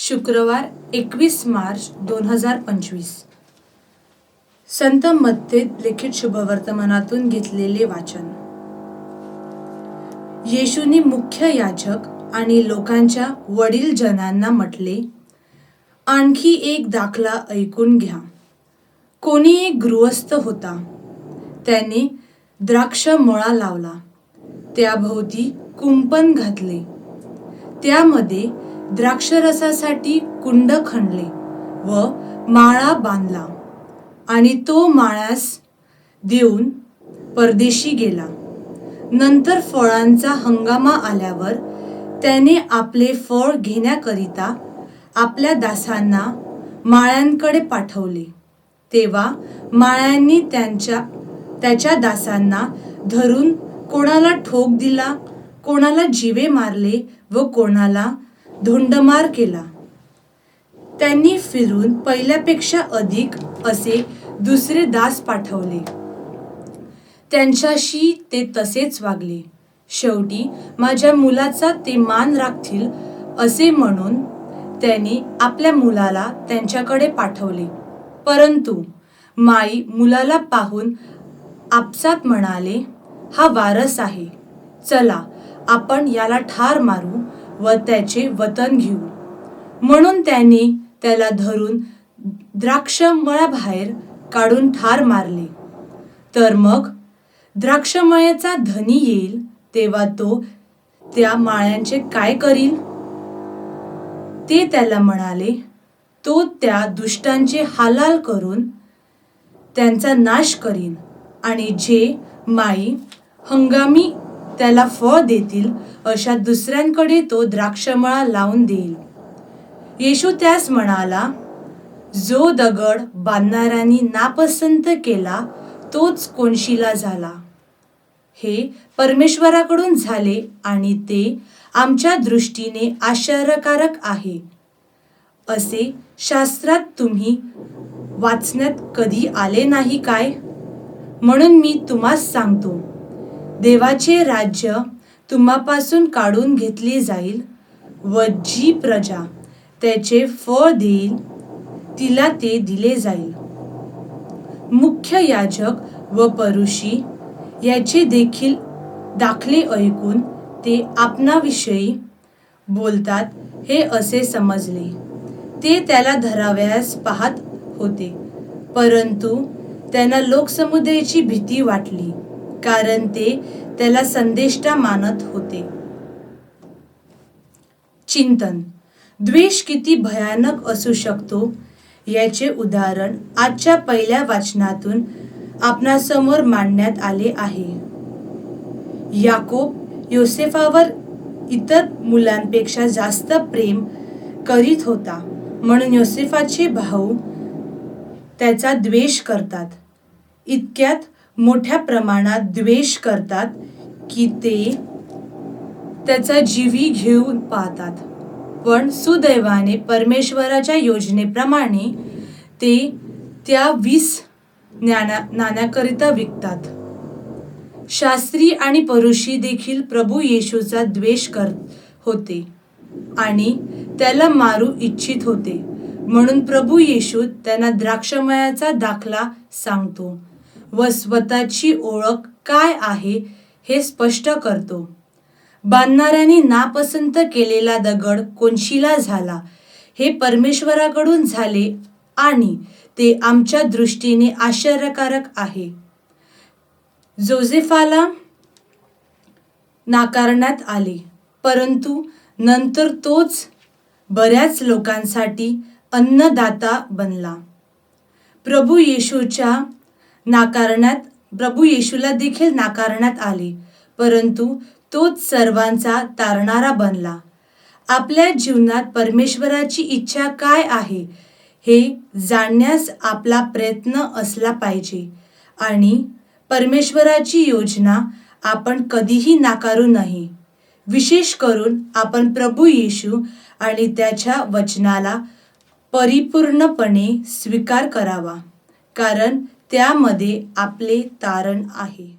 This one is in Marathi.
शुक्रवार एकवीस मार्च दोन हजार पंचवीस. संत मत्तेत लिखित शुभवर्तमानातून घेतलेले वाचन. येशूने मुख्य याजक आणि लोकांच्या वडील जनांना म्हटले आणखी एक दाखला ऐकून घ्या. कोणी एक गृहस्थ होता. त्याने द्राक्ष मळा लावला. त्याभोवती कुंपण घातले. त्यामध्ये द्राक्षरसासाठी कुंड खणले व माळा बांधला. आणि तो माळ्यास देऊन परदेशी गेला. नंतर फळांचा हंगामा आल्यावर त्याने आपले फळ घेण्याकरिता आपल्या दासांना माळ्यांकडे पाठवले. तेव्हा माळ्यांनी त्यांच्या त्याच्या दासांना धरून कोणाला ठोक दिला कोणाला जीवे मारले व कोणाला धुंडमार केला. त्यांनी फिरून पहिल्यापेक्षा अधिक असे दुसरे दास पाठवले. त्यांच्याशी ते तसेच वागले. शेवटी माझ्या मुलाचा ते मान राखतील असे म्हणून त्यांनी आपल्या मुलाला त्यांच्याकडे पाठवले. परंतु माई मुलाला पाहून आपसात म्हणाले हा वारस आहे. चला आपण याला ठार मारू. व त्याचे वतन घेऊ. म्हणून त्यांनी त्याला धरून द्राक्षमळाबाहेर काढून ठार मारले. तर मग द्राक्षमळ्याचा धनी येईल तेव्हा तो त्या माळ्यांचे काय करील? ते त्याला म्हणाले तो त्या दुष्टांचे हालाल करून त्यांचा नाश करीन आणि जे माई हंगामी त्याला फळ देतील अशा दुसऱ्यांकडे तो द्राक्षमळा लावून देईल. येशू त्यास म्हणाला जो दगड बांधणाऱ्यांनी नापसंत केला तोच कोणशिला झाला. हे परमेश्वराकडून झाले आणि ते आमच्या दृष्टीने आश्चर्यकारक आहे. असे शास्त्रात तुम्ही वाचण्यात कधी आले नाही काय? म्हणून मी तुम्हास सांगतो देवाचे राज्य तुम्हापासून काढून घेतले जाईल व जी प्रजा त्याचे फळ देईल तिला ते दिले जाईल. मुख्य याजक व परुषी याचे देखील दाखले ऐकून ते आपणाविषयी बोलतात हे असे समजले. ते त्याला धराव्यास पाहत होते परंतु त्यांना लोकसमुदायाची भीती वाटली. कारण ते त्याला संदेष्टा मानत होते. चिंतन. द्वेष किती भयानक असू शकतो याचे उदाहरण आजच्या पहिल्या वाचनातून आपणासमोर मांडण्यात आले आहे. याकोब योसेफावर इतर मुलांपेक्षा जास्त प्रेम करीत होता म्हणून योसेफाचे भाऊ त्याचा द्वेष करतात. इतक्यात मोठ्या प्रमाणात द्वेष करतात की ते त्याचा जीवी घेऊन पाहतात. पण सुदैवाने परमेश्वराच्या योजनेप्रमाणे ते त्या वीस ज्ञाना नाण्याकरिता विकतात. शास्त्री आणि परुषी देखील प्रभू येशूचा द्वेष कर होते आणि त्याला मारू इच्छित होते. म्हणून प्रभू येशू त्यांना द्राक्षमयाचा दाखला सांगतो. व स्वतःची ओळख काय आहे हे स्पष्ट करतो. बांधणाऱ्यांनी नापसंत केलेला दगड कोणशिला झाला. हे परमेश्वराकडून झाले आणि ते आमच्या दृष्टीने आश्चर्यकारक आहे. जोझेफाला नाकारण्यात आले परंतु नंतर तोच बऱ्याच लोकांसाठी अन्नदाता बनला. प्रभू येशूच्या नाकारण्यात प्रभू येशूला देखील नाकारण्यात आले. परंतु तोच सर्वांचा तारणारा बनला. आपल्या जीवनात परमेश्वराची इच्छा काय आहे हे जाणण्यास आपला प्रयत्न असला पाहिजे. आणि परमेश्वराची योजना आपण कधीही नाकारू नये विशेष करून आपण प्रभू येशू आणि त्याच्या वचनाला परिपूर्णपणे स्वीकार करावा. कारण त्यामध्ये आपले तारण आहे.